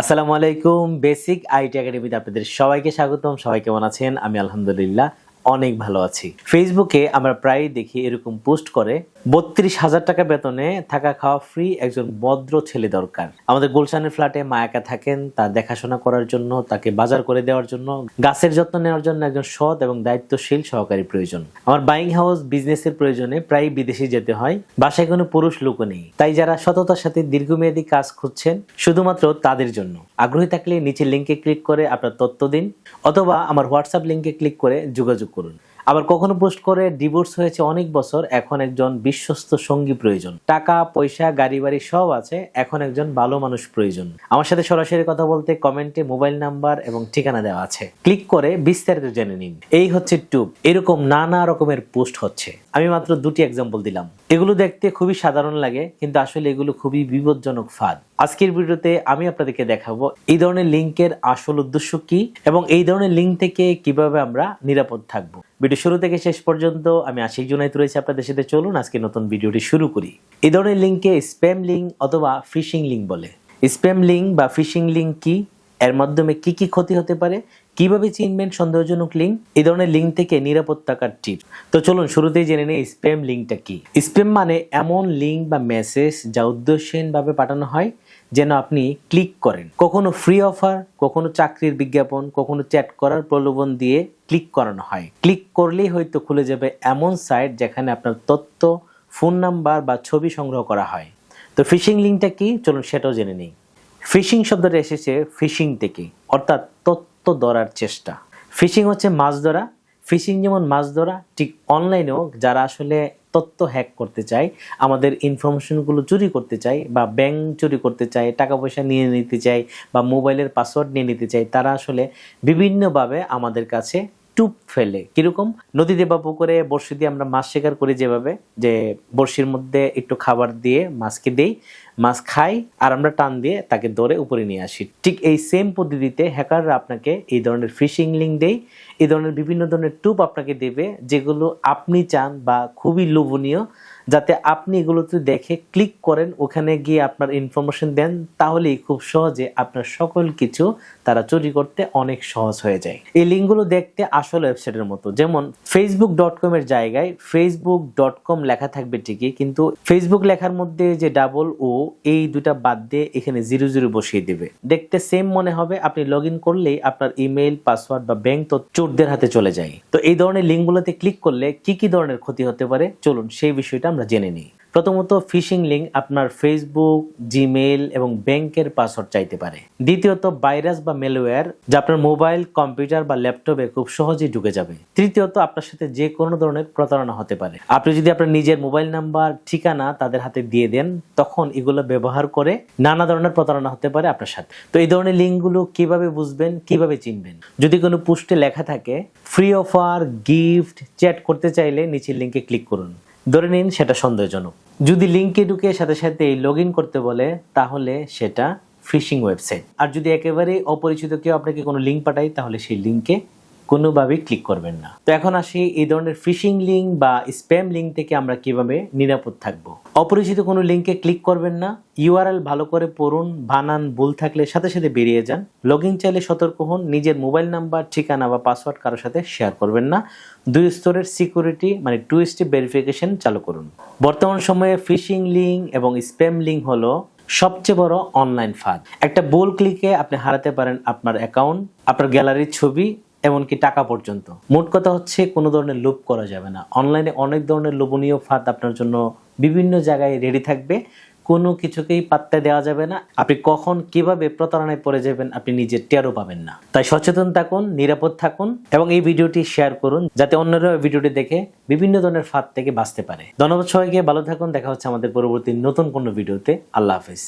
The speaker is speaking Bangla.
আসসালামু আলাইকুম বেসিক আইটি একাডেমিতে আপনাদের সবাইকে স্বাগতম। সবাই কেমন আছেন? আমি আলহামদুলিল্লাহ অনেক ভালো আছি। ফেসবুকে আমরা প্রায় দেখি এরকম পোস্ট করে বত্রিশ হাজার টাকা বেতনে থাকা খাওয়া ফ্রি একজন ভদ্র ছেলে দরকার। আমাদের গুলশানের ফ্ল্যাটে মা একা থাকেন, তার দেখাশোনা করার জন্য, তাকে বাজার করে দেওয়ার জন্য, গাছের যত্ন নেওয়ার জন্য একজন সৎ এবং দায়িত্বশীল সহকারী প্রয়োজন। আমার বাইং হাউস বিজনেসের প্রয়োজনে প্রায় বিদেশে যেতে হয়, বাসায় কোনো পুরুষ লোকও নেই। তাই যারা সততার সাথে দীর্ঘমেয়াদী কাজ খুঁজছেন, শুধুমাত্র তাদের জন্য। আগ্রহী থাকলে নিচের লিঙ্কে ক্লিক করে আপনার তথ্য দিন, অথবা আমার হোয়াটসঅ্যাপ লিঙ্কে ক্লিক করে যোগাযোগ করুন। আবার কখনো পোস্ট করে ডিভোর্স হয়েছে অনেক বছর, এখন একজন বিশ্বস্ত সঙ্গী প্রয়োজন। টাকা, পয়সা গাড়ি বাড়ি সব আছে, এখন একজন ভালো মানুষ প্রয়োজন। আমার সাথে সরাসরি কথা বলতে কমেন্টে মোবাইল নাম্বার এবং ঠিকানা দেওয়া আছে। ক্লিক করে বিস্তারিত জেনে নিন। এই হচ্ছে টুপ। এরকম নানা রকমের পোস্ট হচ্ছে। আমি মাত্র দুটি এক্সাম্পল দিলাম। এগুলো দেখতে খুবই সাধারণ লাগে, কিন্তু আসলে এগুলো খুবই বিপজ্জনক ফাঁদ। আজকের ভিডিওতে আমি আপনাদেরকে দেখাবো এই ধরনের লিঙ্কের আসল উদ্দেশ্য কি এবং এই ধরনের লিঙ্ক থেকে কীভাবে আমরা নিরাপদ থাকব। ভিডিও শুরু থেকে শেষ পর্যন্ত আমি আশিক জুনাইত রয়েছে আপনাদের সাথে। চলুন আজকে নতুন ভিডিওটি শুরু করি। এই ধরনের লিঙ্কে স্প্যাম লিঙ্ক অথবা ফিশিং লিঙ্ক বলে। স্প্যাম লিঙ্ক বা ফিশিং লিঙ্ক কি? এর মাধ্যমে কি কি ক্ষতি হতে পারে, কীভাবে চিনবেন সন্দেহজনক লিঙ্ক এই ধরনের লিঙ্ক থেকে নিরাপদ থাকার টিপ তো চলুন শুরুতেই জেনে নেই স্প্যাম লিঙ্কটা কি। স্প্যাম মানে এমন লিঙ্ক বা মেসেজ যা উদ্দেশ্যহীনভাবে পাঠানো হয়, যেন আপনি ক্লিক করেন। কখনো ফ্রি অফার কখনো চাকরির বিজ্ঞাপন, কখনো চ্যাট করার প্রলোভন দিয়ে ক্লিক করানো হয়। ক্লিক করলেই হয়তো খুলে যাবে এমন সাইট যেখানে আপনার তথ্য ফোন নাম্বার বা ছবি সংগ্রহ করা হয়। তো ফিশিং লিঙ্কটা কি? চলুন সেটাও জেনে নিই। ফিশিং শব্দটা এসেছে ফিশিং থেকে, অর্থাৎ তত্ত্ব ধরার চেষ্টা। ফিশিং হচ্ছে মাছ ধরা। ফিশিং যেমন মাছ ধরা, ঠিক অনলাইনেও যারা আসলে তত্ত্ব হ্যাক করতে চায়, আমাদের ইনফরমেশনগুলো চুরি করতে চায় বা ব্যাংক চুরি করতে চায়, টাকা পয়সা নিয়ে নিতে চায় বা মোবাইলের পাসওয়ার্ড নিয়ে নিতে চায়, তারা আসলে বিভিন্নভাবে আমাদের কাছে টুপ ফেলে। কীরকম? নদীতে বা পুকুরে বড়শি দিয়ে আমরা মাছ শিকার করি যেভাবে, যে বড়শির মধ্যে একটু খাবার দিয়ে মাছকে দেই মাছ খাই আর আমরা টান দিয়ে তাকে ধরে উপরে নিয়ে আসি। ঠিক এই সেম পদ্ধতিতে হ্যাকাররা আপনাকে এই ধরনের ফিশিং লিঙ্ক দেয়, এই ধরনের বিভিন্ন ধরনের টুপ আপনাকে দেবে, যেগুলো আপনি চান বা খুবই লোভনীয়, যাতে আপনি এগুলোতে দেখে ক্লিক করেন, ওখানে গিয়ে আপনার ইনফরমেশন দেন, তাহলেই খুব সহজে আপনার সকল কিছু তারা চুরি করতে অনেক সহজ হয়ে যায়। এই লিঙ্কগুলো দেখতে আসল ওয়েবসাইটের মতো। যেমন ফেসবুক ডট কমের জায়গায় ফেসবুক ডট কম লেখা থাকবে ঠিকই, কিন্তু ফেসবুক লেখার মধ্যে যে ডাবল ও এই দুটা বাদ দিয়ে এখানে জিরো জিরো বসিয়ে দেবে। দেখতে সেম মনে হবে, আপনি লগ ইন করলেই আপনার ইমেল পাসওয়ার্ড বা ব্যাংক তো চোরদের হাতে চলে যায়। তো এই ধরনের লিঙ্কগুলোতে ক্লিক করলে কি কি ধরনের ক্ষতি হতে পারে? চলুন সেই বিষয়টা আমরা জেনে নিই। প্রথমত ফিশিং লিঙ্ক আপনার ফেসবুক জিমেল এবং ব্যাংকের পাসওয়ার্ড চাইতে পারে। দ্বিতীয়ত ভাইরাস বা মেলওয়্যার যা আপনার মোবাইল কম্পিউটার বা ল্যাপটপে খুব সহজেই ঢুকে যাবে। তৃতীয়ত আপনার সাথে যে কোনো ধরনের প্রতারণা হতে পারে। আপনি যদি আপনার নিজের মোবাইল নাম্বার ঠিকানা তাদের হাতে দিয়ে দেন, তখন এগুলো ব্যবহার করে নানা ধরনের প্রতারণা হতে পারে আপনার সাথে। তো এই ধরনের লিঙ্কগুলো কীভাবে বুঝবেন, কীভাবে চিনবেন? যদি কোনো পোস্টে লেখা থাকে ফ্রি অফার গিফট চ্যাট করতে চাইলে নিচের লিঙ্কে ক্লিক করুন। ধরে নিন সেটা সন্দেহজনক। যদি লিঙ্কে ঢুকে সাথে সাথে লগ করতে বলে, তাহলে সেটা ফিশিং ওয়েবসাইট আর যদি একেবারে অপরিচিত কেউ আপনাকে কোনো লিঙ্ক পাঠায়, তাহলে সেই লিঙ্কে কোনোভাবেই ক্লিক করবেন না। তো এখন আসি এই ধরনের ফিশিং লিঙ্ক বা স্প্যাম লিঙ্ক থেকে আমরা কীভাবে নিরাপদ থাকব। অপরিচিত কোনো লিঙ্কে ক্লিক করবেন না। ইউআরএল ভালো করে পড়ুন, বানান, ভুল থাকলে সাথে সাথে বেরিয়ে যান। লগ ইন চাইলে সতর্ক হন, নিজের মোবাইল নাম্বার ঠিকানা বা পাসওয়ার্ড কারোর সাথে শেয়ার করবেন না। দুই স্তরের সিকিউরিটি মানে টু স্টেপ ভেরিফিকেশন চালু করুন। বর্তমান সময়ে ফিশিং লিঙ্ক এবং স্প্যাম লিঙ্ক হলো সবচেয়ে বড় অনলাইন ফাঁদ। একটা বোল ক্লিকে আপনি হারাতে পারেন আপনার অ্যাকাউন্ট আপনার গ্যালারির ছবি এমনকি টাকা পর্যন্ত। মোট কথা হচ্ছে, কোনো ধরনের লোভ করা যাবে না। অনলাইনে অনেক ধরনের লোভনীয় ফাঁদ আপনার জন্য বিভিন্ন জায়গায় রেডি থাকবে। কোনো কিছুকেই পাত্তা দেওয়া যাবে না। আপনি কখন, কীভাবে প্রতারণায় পড়ে যাবেন আপনি নিজের টেরও পাবেন না। তাই সচেতন থাকুন, নিরাপদ থাকুন এবং এই ভিডিওটি শেয়ার করুন যাতে অন্যরা ভিডিওটি দেখে বিভিন্ন ধরনের ফাঁদ থেকে বাঁচতে পারে। ধন্যবাদ সবাইকে, ভালো থাকুন, দেখা হচ্ছে আমাদের পরবর্তী নতুন কোনো ভিডিওতে। আল্লাহ হাফিজ।